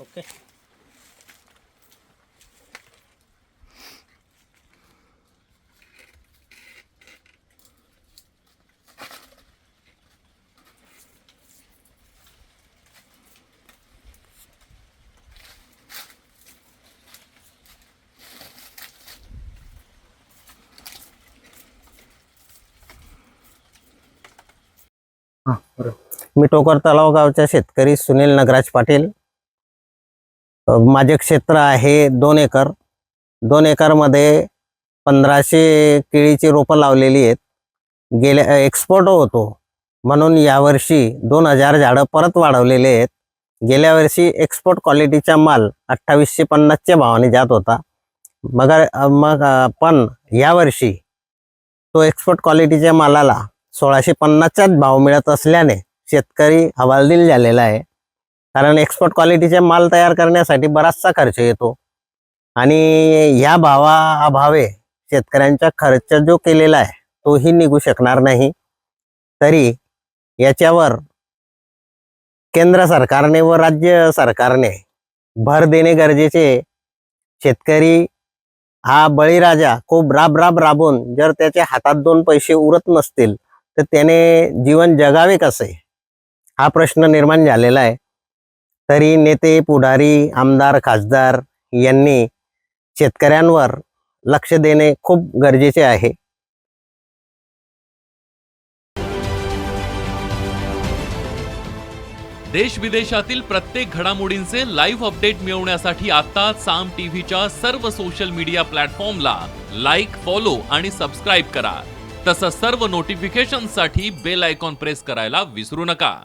Okay मी टोकर तलाव गावचा शेतकरी सुनील नगराज पाटील. माझे क्षेत्र आहे दोन एकर. दोन एकरमध्ये पंधराशे केळीची रोपं लावलेली आहेत. गेल्या एक्सपोर्ट होतो. म्हणून यावर्षी दोन हजार झाडं परत वाढवलेले आहेत. गेल्या वर्षी एक्सपोर्ट क्वालिटीचा माल अठ्ठावीसशे पन्नासच्या भावाने जात होता. मग मग पण यावर्षी तो एक्सपोर्ट क्वालिटीच्या मालाला सोळाशे पन्नासचाच भाव मिळत असल्याने शेतकरी हवालदिल झालेला आहे. कारण एक्सपोर्ट क्वालिटीचे माल तयार करण्यासाठी बराचसा खर्च येतो. आणि ह्या भावा अभावे शेतकऱ्यांचा खर्च जो केलेला आहे तोही निघू शकणार नाही. तरी याच्यावर केंद्र सरकारने व राज्य सरकारने भर देणे गरजेचे शेतकरी हा बळीराजा खूप राब राब राबून जर त्याच्या हातात दोन पैसे उरत नसतील तर त्याने जीवन जगावे कसे? हा प्रश्न निर्माण झालेला आहे. तरी नेते पुढारी आमदार खासदार यांनी शेतकऱ्यांवर लक्ष देणे खूप गरजेचे आहे. देश विदेशातील प्रत्येक घडामोडींचे लाईव्ह अपडेट मिळवण्यासाठी आता साम टीव्हीच्या सर्व सोशल मीडिया प्लॅटफॉर्मला लाईक फॉलो आणि सबस्क्राईब करा. तसंच सर्व नोटिफिकेशनसाठी बेल आयकॉन प्रेस करायला विसरू नका.